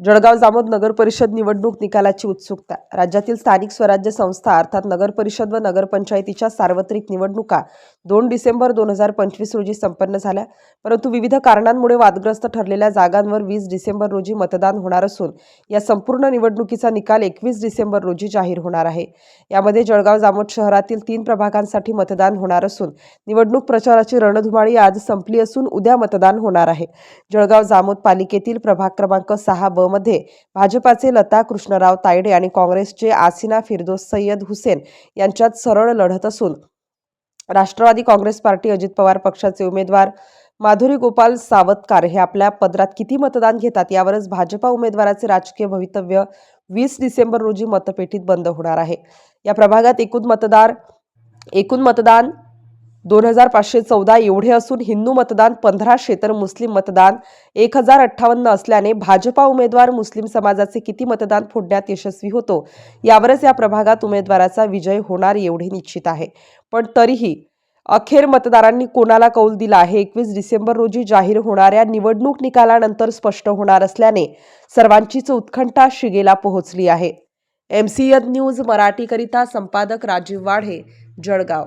Jalgaon Jamod नगर परिषद निवडणूक निकालाची उत्सुकता. राज्यातील स्थानिक स्वराज्य संस्था अर्थात नगर परिषद व नगरपंचायतीच्या सार्वत्रिक निवडणुका दोन डिसेंबर दोन हजार पंचवीस रोजी संपन्न झाल्या. परंतु विविध कारणांमुळे वादग्रस्त ठरलेल्या जागांवर वीस डिसेंबर रोजी मतदान होणार असून या संपूर्ण निवडणुकीचा निकाल एकवीस डिसेंबर रोजी जाहीर होणार आहे. यामध्ये जळगाव जामोद शहरातील तीन प्रभागांसाठी मतदान होणार असून निवडणूक प्रचाराची रणधुमाळी आज संपली असून उद्या मतदान होणार आहे. जळगाव जामोद पालिकेतील प्रभाग क्रमांक सहा ब मध्ये भाजपाचे लता कृष्णराव तायडे आणि काँग्रेसचे आसिना फिरदोस सय्यद हुसेन यांच्यात सरळ लढत असून राष्ट्रवादी काँग्रेस पार्टी अजित पवार पक्षाचे उमेदवार माधुरी गोपाल सावतकार हे आपल्या पदरात किती मतदान घेतात यावरच भाजपा उमेदवाराचे राजकीय भवितव्य वीस डिसेंबर रोजी मतपेटीत बंद होणार आहे. या प्रभागात एकूण मतदार एकूण मतदान दोन हजार पाचशे चौदा एवढे असून हिंदू मतदान पंधराशे तर मुस्लिम मतदान एक हजार अठ्ठावन्न असल्याने भाजपा उमेदवार मुस्लिम समाजाचे किती मतदान फोडण्यात यशस्वी होतो? यावरच या प्रभागात उमेदवाराचा विजय होणार एवढे निश्चित आहे. पण तरीही अखेर मतदारांनी कोणाला कौल दिला हे एकवीस डिसेंबर रोजी जाहीर होणाऱ्या निवडणूक निकालानंतर स्पष्ट होणार असल्याने सर्वांचीच उत्कंठा शिगेला पोहोचली आहे. एम सी न्यूज मराठीकरिता संपादक राजीव वाढे जळगाव.